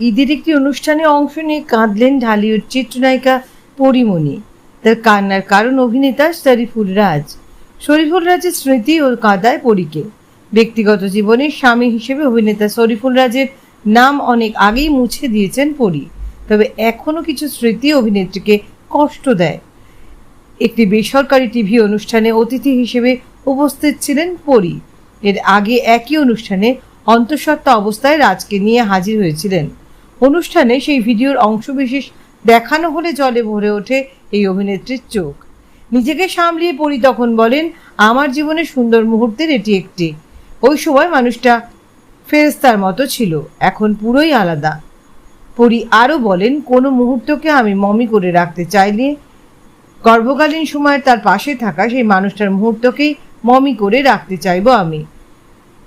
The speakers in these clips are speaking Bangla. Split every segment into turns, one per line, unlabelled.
ঈদের একটি অনুষ্ঠানে অংশ নিয়ে কাঁদলেন ঢালিউড চিত্রনায়িকা পরিমণি। তার কান্নার কারণ অভিনেতা শরীফুল রাজ। শরীফুল রাজের স্মৃতি ও কাঁদায় পরীকে। ব্যক্তিগত জীবনে স্বামী হিসেবে অভিনেতা শরীফুল রাজের নাম অনেক আগেই মুছে দিয়েছেন পরী। তবে এখনও কিছু স্মৃতি অভিনেত্রীকে কষ্ট দেয়। একটি বেসরকারি টিভি অনুষ্ঠানে অতিথি হিসেবে উপস্থিত ছিলেন পরী। এর আগে একই অনুষ্ঠানে অন্তঃসত্ত্বা অবস্থায় রাজকে নিয়ে হাজির হয়েছিলেন। অনুষ্ঠানে সেই ভিডিওর অংশবিশেষ দেখানো হলে জলে ভরে ওঠে এই অভিনেত্রীর চোখ। নিজেকে সামলিয়ে পড়ি তখন বলেন, আমার জীবনের সুন্দর মুহূর্তের এটি একটি। ওই সময় মানুষটা ফেরেস্তার মতো ছিল, এখন পুরোই আলাদা। পরি আরও বলেন, কোনো মুহূর্তকে আমি মমি করে রাখতে চাইলে গর্ভকালীন সময়ে তার পাশে থাকা সেই মানুষটার মুহূর্তকেই মমি করে রাখতে চাইব আমি।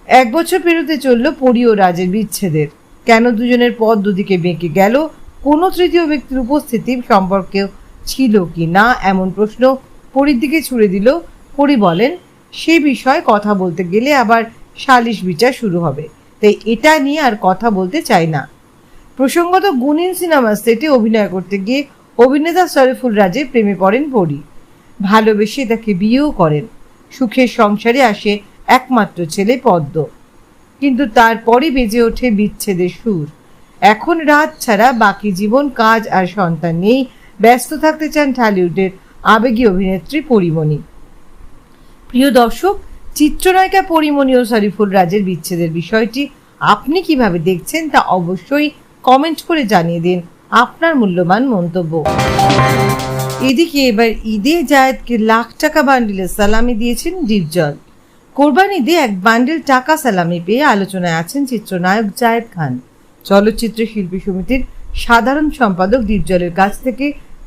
এক বছর পেরোতে চলল পরি ও রাজের বিচ্ছেদের। কেন দুজনের পথ দুদিকে বেঁকে গেল? কোনো তৃতীয় ব্যক্তির উপস্থিতি সম্পর্কেও ছিল কি না? এমন প্রশ্ন পরির দিকে ছুড়ে দিল। পরি বলেন, সে বিষয়ে কথা বলতে গেলে আবার সালিশ বিচার শুরু হবে। তাই এটা নিয়ে আর কথা বলতে চাই না। প্রসঙ্গত গুনিন সিনেমা সেটে অভিনয় করতে গিয়ে অভিনেতা শরীফুল রাজের প্রেমে পড়েন পরি। ভালোবেসে তাকে বিয়েও করেন। সুখের সংসারে আসে একমাত্র ছেলে পদ্ম। কিন্তু তারপরে বেজে ওঠে বিচ্ছেদের সুর। এখন রাত ছাড়া বাকি জীবন, কাজ আর সন্তান নিয়েই ব্যস্ত থাকতে চান ঢালিউডের আবেগী অভিনেত্রী পরিমণি। প্রিয় দর্শক, চিত্রনায়িকা পরিমণি ও শরীফুল রাজের বিচ্ছেদের বিষয়টি আপনি কীভাবে দেখছেন তা অবশ্যই কমেন্ট করে জানিয়ে দিন আপনার মূল্যবান মন্তব্য। এদিকে এবার ঈদে জায়েদকে লাখ টাকা বান্ডিলের সালামি দিয়েছেন ডিপজল। কোরবান ঈদে এক বান্ডিল টাকা সালামি পেয়ে আলোচনায় আছেন চিত্রনায়ক জায়েদ খান। চলচ্চিত্র শিল্পী সমিতির সাধারণ সম্পাদক ডিপজলের কাছ থেকে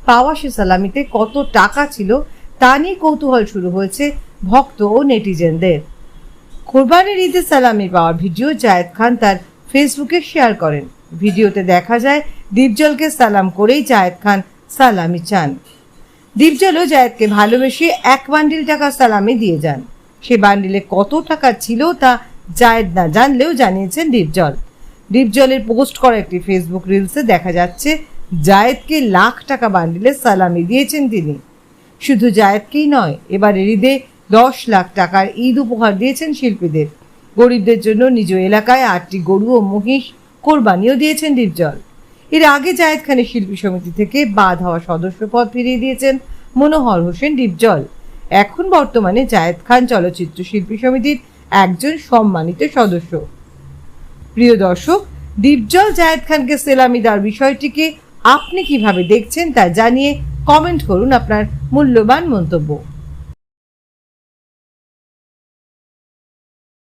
পাওয়া সে সালামিতে কত টাকা ছিল তা নিয়ে কৌতূহল শুরু হয়েছে ভক্ত ও নেটিজেনদের। কোরবানির ঈদে সালামি পাওয়ার ভিডিও জায়েদ খান তার ফেসবুকে শেয়ার করেন। ভিডিওতে দেখা যায়, দীপজলকে সালাম করেই জায়েদ খান সালামি চান। দীপজলও জায়েদকে ভালোবেসে এক বান্ডিল টাকা সালামি দিয়ে যান। সে বান্ডিলে কত টাকা ছিল তা জায়েদ না জানলেও জানিয়েছেন ডিপজল। ডিপজলের পোস্ট করা একটি ফেসবুক রিলসে দেখা যাচ্ছে, জায়েদকে লাখ টাকা বান্ডিলে সালামি দিয়েছেন তিনি। শুধু জায়েদকেই নয় এবারে ঈদে দশ লাখ টাকার ঈদ উপহার দিয়েছেন শিল্পীদের। গরিবদের জন্য নিজ এলাকায় আটটি গরু ও মহিষ কোরবানিও দিয়েছেন ডিপজল। এর আগে জায়েদ খানের শিল্পী সমিতি থেকে বাদ হওয়া সদস্য পদ ফিরিয়ে দিয়েছেন মনোহর হোসেন ডিপজল। এখন বর্তমানে জায়েদ খান চলচ্চিত্র শিল্পী সমিতির একজন সম্মানিত সদস্য। প্রিয় দর্শক, দীপজল জায়েদ খানকে সেলামি দেওয়ার বিষয়টিকে আপনি কীভাবে দেখছেন তা জানিয়ে কমেন্ট করুন আপনার মূল্যবান মন্তব্য।